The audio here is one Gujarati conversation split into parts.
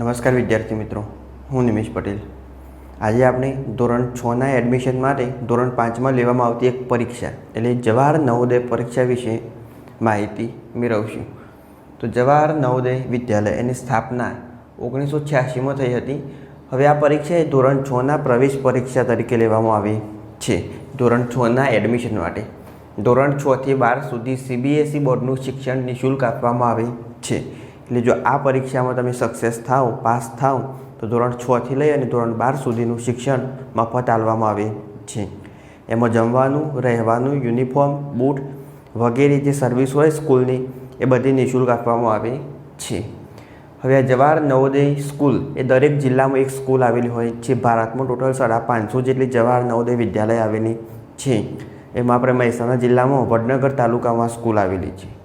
નમસ્કાર વિદ્યાર્થી મિત્રો, હું નિમેશ પટેલ. આજે આપણે ધોરણ છના એડમિશન માટે ધોરણ પાંચમાં લેવામાં આવતી એક પરીક્ષા, એટલે જવાહર નવોદય પરીક્ષા વિશે માહિતી મેળવશું. તો જવાહર નવોદય વિદ્યાલય એની સ્થાપના ઓગણીસો છ્યાસીમાં થઈ હતી. હવે આ પરીક્ષા એ ધોરણ છના પ્રવેશ પરીક્ષા તરીકે લેવામાં આવી છે, ધોરણ છના એડમિશન માટે. ધોરણ છથી બાર સુધી સીબીએસઈ બોર્ડનું શિક્ષણ નિઃશુલ્ક આપવામાં આવે છે. એટલે જો આ પરીક્ષામાં તમે સક્સેસ થાઓ પાસ થાઓ, તો ધોરણ છથી લઈ અને ધોરણ બાર સુધીનું શિક્ષણ મફત આપવામાં આવે છે. એમાં જમવાનું, રહેવાનું યુનિફોર્મ બૂટ વગેરે જે સર્વિસ હોય સ્કૂલની એ બધી નિઃશુલ્ક આપવામાં આવે છે. હવે આ જવાહર નવોદય સ્કૂલ એ દરેક જિલ્લામાં એક સ્કૂલ આવેલી હોય છે. ભારતમાં ટોટલ સાડા પાંચસો જેટલી જવાહર નવોદય વિદ્યાલય આવેલી છે. એમાં આપણે મહેસાણા જિલ્લામાં વડનગર તાલુકામાં સ્કૂલ આવેલી છે.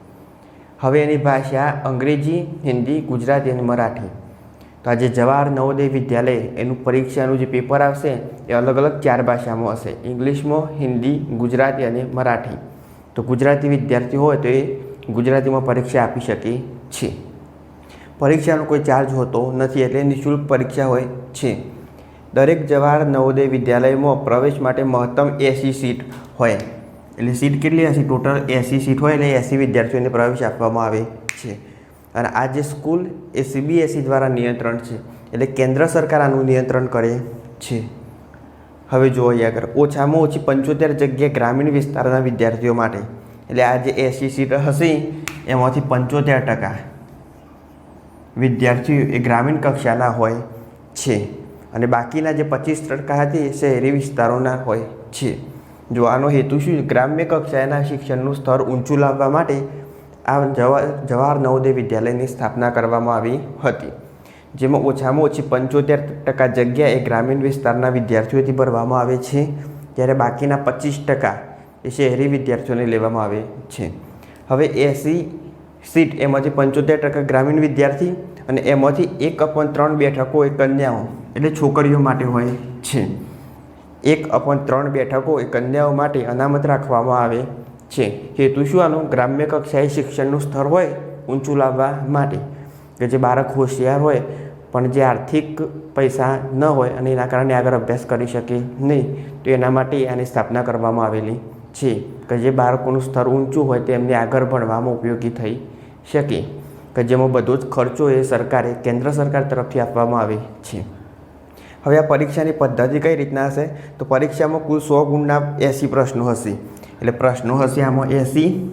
હવે એની ભાષા અંગ્રેજી, હિન્દી, ગુજરાતી અને મરાઠી. તો આજે જવાહર નવોદય વિદ્યાલય એનું પરીક્ષાનું જે પેપર આવશે, એ અલગ અલગ ચાર ભાષામાં હશે. ઇંગ્લિશમાં, હિન્દી, ગુજરાતી અને મરાઠી. તો ગુજરાતી વિદ્યાર્થી હોય તો એ ગુજરાતીમાં પરીક્ષા આપી શકે છે. પરીક્ષાનો કોઈ ચાર્જ હોતો નથી એટલે નિઃશુલ્ક પરીક્ષા હોય છે. દરેક જવાહર નવોદય વિદ્યાલયમાં પ્રવેશ માટે મહત્તમ એસી સીટ હોય. એટલે સીટ કેટલી હશે? ટોટલ એંસી સીટ હોય એટલે એંસી વિદ્યાર્થીઓને પ્રવેશ આપવામાં આવે છે. અને આ જે સ્કૂલ એ સીબીએસઈ દ્વારા નિયંત્રણ છે. એટલે કેન્દ્ર સરકાર આનું નિયંત્રણ કરે છે. હવે જુઓ અહીંયા ઓછામાં ઓછી પંચોતેર જગ્યા ગ્રામીણ વિસ્તારના વિદ્યાર્થીઓ માટે. એટલે આ જે એંસી સીટ હશે, એમાંથી પંચોતેર ટકા વિદ્યાર્થીઓ એ ગ્રામીણ કક્ષાના હોય છે. અને બાકીના જે પચીસ ટકા હતી એ શહેરી વિસ્તારોના હોય છે. જો આનો હેતુ શું ગ્રામ્ય કક્ષાએના શિક્ષણનું સ્તર ઊંચું લાવવા માટે આ જવા, જવાહર નવોદય વિદ્યાલયની સ્થાપના કરવામાં આવી હતી. જેમાં ઓછામાં ઓછી પંચોતેર ટકા જગ્યા એ ગ્રામીણ વિસ્તારના વિદ્યાર્થીઓથી ભરવામાં આવે છે, જ્યારે બાકીના પચીસ ટકા એ શહેરી વિદ્યાર્થીઓને લેવામાં આવે છે. હવે એસી સીટ એમાંથી પંચોતેર ટકા ગ્રામીણ વિદ્યાર્થી અને એમાંથી એક અપન ત્રણ બેઠકો એ કન્યાઓ એટલે છોકરીઓ માટે હોય છે. એક અપન ત્રણ બેઠકો એ કન્યાઓ માટે અનામત રાખવામાં આવે છે. હેતુ શું? આનું ગ્રામ્ય કક્ષાએ શિક્ષણનું સ્તર હોય ઊંચું લાવવા માટે. કે જે બાળક હોશિયાર હોય, પણ જે આર્થિક પૈસા ન હોય અને એના કારણે આગળ અભ્યાસ કરી શકે નહીં, તો એના માટે આની સ્થાપના કરવામાં આવેલી છે. કે જે બાળકોનું સ્તર ઊંચું હોય તે એમને આગળ ભણવામાં ઉપયોગી થઈ શકે. કે જેમાં બધો જ ખર્ચો એ સરકારે, કેન્દ્ર સરકાર તરફથી આપવામાં આવે છે. હવે આ પરીક્ષાની પદ્ધતિ કઈ રીતના હશે? તો પરીક્ષામાં કુલ સો ગુણના એંસી પ્રશ્નો હશે. એટલે પ્રશ્નો હશે આમાં એંસી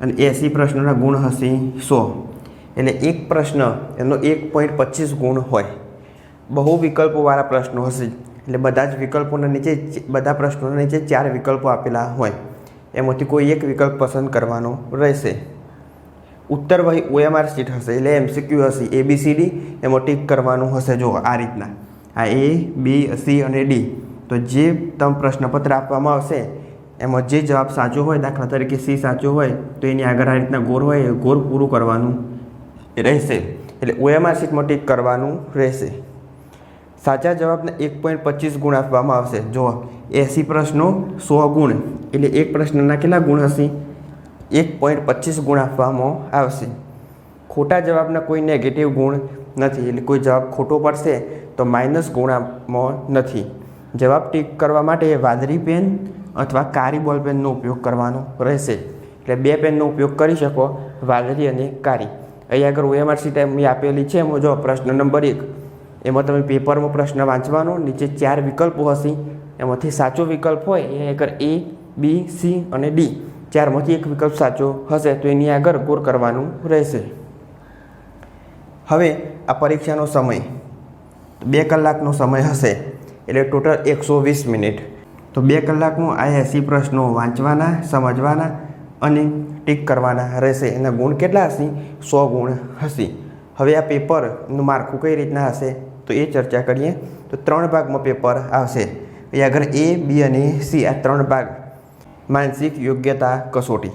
અને એંસી પ્રશ્નોના ગુણ હશે સો. એટલે એક પ્રશ્ન, એનો એક પોઈન્ટ પચીસ ગુણ હોય. બહુ વિકલ્પોવાળા પ્રશ્નો હશે. એટલે બધા જ વિકલ્પોના નીચે બધા પ્રશ્નોના નીચે ચાર વિકલ્પો આપેલા હોય. એમાંથી કોઈ એક વિકલ્પ પસંદ કરવાનો રહેશે. ઉત્તર વહી ઓએમઆર સીટ હશે. એટલે એમસીક્યુ હશે. એ બી સી ડી એમાં ટીક કરવાનું હશે. જો આ રીતના. આ એ, બી, સી અને ડી. તો જે તમે પ્રશ્નપત્ર આપવામાં આવશે, એમાં જે જવાબ સાચો હોય, દાખલા તરીકે સી સાચો હોય, તો એની આગળ આ રીતના ગોર હોય, એ ગોર પૂરું કરવાનું રહેશે. એટલે ઓએમઆર શીટમાં ટીક કરવાનું રહેશે. સાચા જવાબને એક પોઈન્ટ પચીસ ગુણ આપવામાં આવશે. જો એસી પ્રશ્નો, સો ગુણ. એટલે એક પ્રશ્નના કેટલા ગુણ હશે? એક પોઈન્ટ પચીસ ગુણ આપવામાં આવશે. ખોટા જવાબના કોઈ નેગેટિવ ગુણ નથી. એટલે કોઈ જવાબ ખોટો પડશે તો માઇનસ ગુણામાં નથી. જવાબ ટીક કરવા માટે વાદળી પેન અથવા કારી બોલ પેનનો ઉપયોગ કરવાનો રહેશે. એટલે બે પેનનો ઉપયોગ કરી શકો, વાદળી અને કારી અહીં આગળ ઓએમઆરસી ટાઈમની આપેલી છે. એમાં જો પ્રશ્ન નંબર એક, એમાં તમે પેપરમાં પ્રશ્ન વાંચવાનો, નીચે ચાર વિકલ્પો હશે. એમાંથી સાચો વિકલ્પ હોય, એ આગળ એ બી સી અને ડી ચારમાંથી એક વિકલ્પ સાચો હશે, તો એની આગળ ગોર કરવાનું રહેશે. હવે આ પરીક્ષાનો સમય. બે કલાકનો સમય હશે, એટલે ટોટલ એકસો વીસ મિનિટ. તો બે કલાકમાં આ એંસી પ્રશ્નો વાંચવાના, સમજવાના અને ટીક કરવાના રહેશે. એના ગુણ કેટલા હશે? સો ગુણ હશે. હવે આ પેપરનું માળખું કઈ રીતના હશે? તો એ ચર્ચા કરીએ. તો ત્રણ ભાગમાં પેપર આવશે. એ આગળ એ, બી અને સી, આ ત્રણ ભાગ. માનસિક યોગ્યતા કસોટી.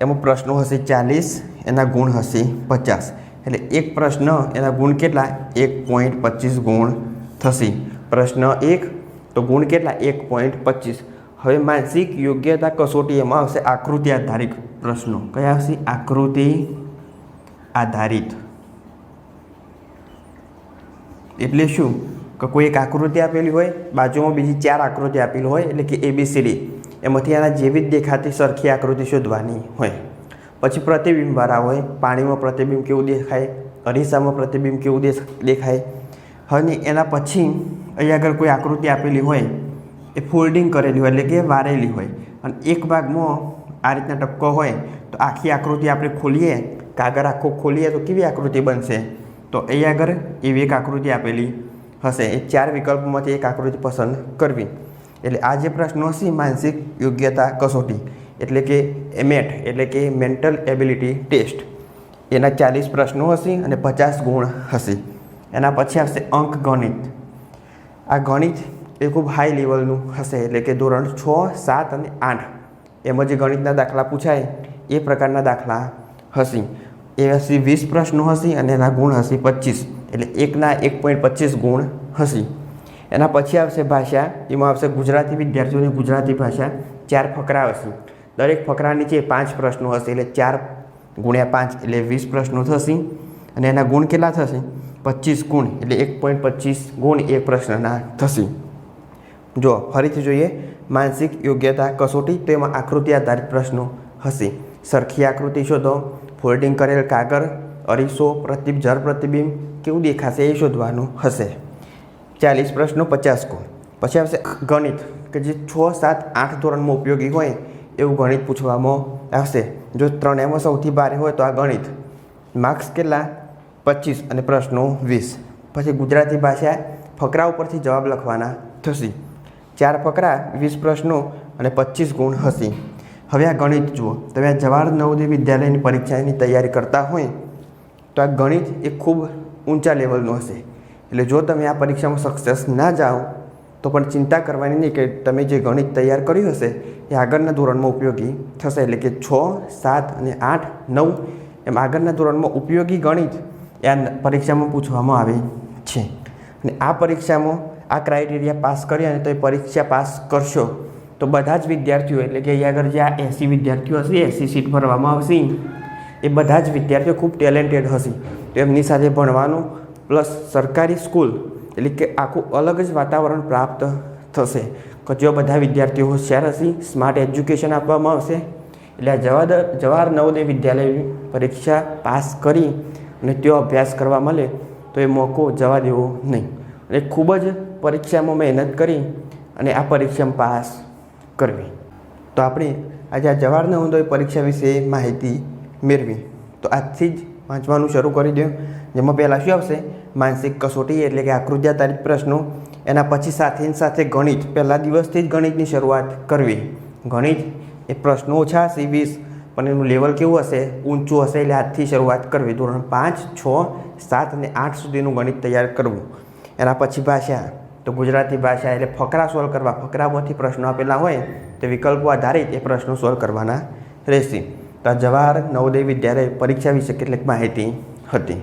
એમાં પ્રશ્નો હશે ચાલીસ, એના ગુણ હશે પચાસ. એટલે એક પ્રશ્ન એના ગુણ કેટલા? એક પોઈન્ટ પચીસ ગુણ થશે. પ્રશ્ન એક, તો ગુણ કેટલા? એક પોઈન્ટ પચીસ. હવે માનસિક યોગ્યતા કસોટી એમાં આવશે આકૃતિ આધારિત પ્રશ્નો. કયા આવશે? આકૃતિ આધારિત. એટલે શું? કે કોઈ એક આકૃતિ આપેલી હોય, બાજુમાં બીજી ચાર આકૃતિ આપેલી હોય, એટલે કે એબીસીડી એમાંથી આના જેવી જ દેખાતી સરખી આકૃતિ શોધવાની હોય. પછી પ્રતિબિંબવાળા હોય, પાણીમાં પ્રતિબિંબ કેવું દેખાય, અરીસામાં પ્રતિબિંબ કેવું દેખ- દેખાય. અને એના પછી અહીંયા આગળ કોઈ આકૃતિ આપેલી હોય, એ ફોલ્ડિંગ કરેલી હોય એટલે કે વારેલી હોય. અને એક ભાગમાં આ રીતના ટપકો હોય, તો આખી આકૃતિ આપણે ખોલીએ, કાગળ આખો ખોલીએ, તો કેવી આકૃતિ બનશે? તો અહીંયા આગળ એવી એક આકૃતિ આપેલી હશે. એ ચાર વિકલ્પોમાંથી એક આકૃતિ પસંદ કરવી. એટલે આ જે પ્રશ્નો હશે માનસિક યોગ્યતા કસોટી. એટલે કે એમેટ એટલે કે મેન્ટલ એબિલિટી ટેસ્ટ એના ચાલીસ પ્રશ્નો હશે અને પચાસ ગુણ હશે. એના પછી આવશે અંક ગણિત. આ ગણિત એ ખૂબ હાઈ લેવલનું હશે, એટલે કે ધોરણ છ, સાત અને આઠ. એમાં જે ગણિતના દાખલા પૂછાય. એ પ્રકારના દાખલા હશે. એ હશે વીસ પ્રશ્નો હશે અને એના ગુણ હશે પચીસ. એટલે એકના એક પોઈન્ટ પચીસ ગુણ હશે. એના પછી આવશે ભાષા. એમાં આવશે ગુજરાતી વિદ્યાર્થીઓની ગુજરાતી ભાષા ચાર ફકરા હશે. દરેક ફકરા નીચે પાંચ પ્રશ્નો હશે એટલે ચાર ગુણ્યા પાંચ એટલે વીસ પ્રશ્નો થશે અને એના ગુણ કેટલા થશે? પચીસ ગુણ એટલે એક પોઈન્ટ પચીસ ગુણ એક પ્રશ્નના થશે. જો ફરીથી જોઈએ, માનસિક યોગ્યતા કસોટી તો એમાં આકૃતિ આધારિત પ્રશ્નો હશે. સરખી આકૃતિ શોધો, ફોલ્ડિંગ કરેલ કાગળ, અરીસો પ્રતિબ જળ પ્રતિબિંબ કેવું દેખાશે એ શોધવાનું હશે. ચાલીસ પ્રશ્નો પચાસ ગુણ. પછી આવશે ગણિત, કે જે છ સાત આઠ ધોરણમાં ઉપયોગી હોય એવું ગણિત પૂછવામાં આવશે. જો ત્રણ એમાં સૌથી ભારે હોય તો આ ગણિત. માર્ક્સ કેટલા? પચીસ અને પ્રશ્નો વીસ. પછી ગુજરાતી ભાષા ફકરા ઉપરથી જવાબ લખવાના થશે. ચાર ફકરા, વીસ પ્રશ્નો અને પચીસ ગુણ હશે. હવે આ ગણિત જુઓ. તમે આ જવાહર નવોદય વિદ્યાલયની પરીક્ષાની તૈયારી કરતા હોય તો આ ગણિત એ ખૂબ ઊંચા લેવલનું હશે. એટલે જો તમે આ પરીક્ષામાં સક્સેસ ના જાઓ, તો પણ ચિંતા કરવાની નહીં કે તમે જે ગણિત તૈયાર કર્યું હશે એ આગળના ધોરણમાં ઉપયોગી થશે એટલે કે છ, સાત અને આઠ, નવ એમ આગળના ધોરણમાં ઉપયોગી ગણિત એ આ પરીક્ષામાં પૂછવામાં આવે છે. અને આ પરીક્ષામાં આ ક્રાઇટેરિયા પાસ કરી અને તો એ પરીક્ષા પાસ કરશો તો બધા જ વિદ્યાર્થીઓ એટલે કે અહીંયા આગળ જે આ એસી વિદ્યાર્થીઓ હશે એસી સીટ ભરવામાં આવશે. એ બધા જ વિદ્યાર્થીઓ ખૂબ ટેલેન્ટેડ હશે. તો એમની સાથે ભણવાનું પ્લસ સરકારી સ્કૂલ એટલે કે આખું અલગ જ વાતાવરણ પ્રાપ્ત થશે. જો બધા વિદ્યાર્થીઓ હોશિયાર હશે સ્માર્ટ એજ્યુકેશન આપવામાં આવશે. એટલે આ જવાહર જવાહર નવોદય વિદ્યાલયની પરીક્ષા પાસ કરી અને તેઓ અભ્યાસ કરવા મળે, તો એ મોકો જવા દેવો નહીં. અને ખૂબ જ પરીક્ષામાં મહેનત કરી અને આ પરીક્ષામાં પાસ કરવી. તો આપણે આજે આ જવાહર નવોદય પરીક્ષા વિશે માહિતી મેળવી. તો આજથી જ વાંચવાનું શરૂ કરી દો જેમાં પહેલાં શું આવશે? માનસિક કસોટી એટલે કે આકૃતિ આધારિત પ્રશ્નો. એના પછી સાથે સાથે ગણિત. પહેલા દિવસથી જ ગણિતની શરૂઆત કરવી. ગણિત એ પ્રશ્નો ઓછા હશે, વીસ. પણ એનું લેવલ કેવું હશે? ઊંચું હશે એટલે આજથી શરૂઆત કરવી. ધોરણ પાંચ, છ, સાત અને આઠ સુધીનું ગણિત તૈયાર કરવું. એના પછી ભાષા. તો ગુજરાતી ભાષા એટલે ફકરા સોલ્વ કરવા. ફકરામાંથી પ્રશ્નો આપેલા હોય તે વિકલ્પો આધારિત એ પ્રશ્નો સોલ્વ કરવાના રહેશે. તો આ જવાહર નવોદય વિદ્યાલય પરીક્ષા વિશે કેટલીક માહિતી હતી.